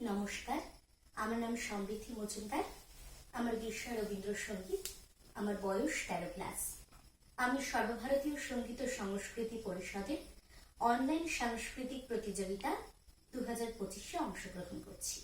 নমস্কার, আমার নাম সমৃদ্ধি মজুমদার, আমার বিষয় রবীন্দ্রসঙ্গীত আমার বয়স তেরো ক্লাস আমি সর্বভারতীয় সংগীত ও সংস্কৃতি পরিষদের অনলাইন সাংস্কৃতিক প্রতিযোগিতা দু হাজার পঁচিশে অংশগ্রহণ করছি।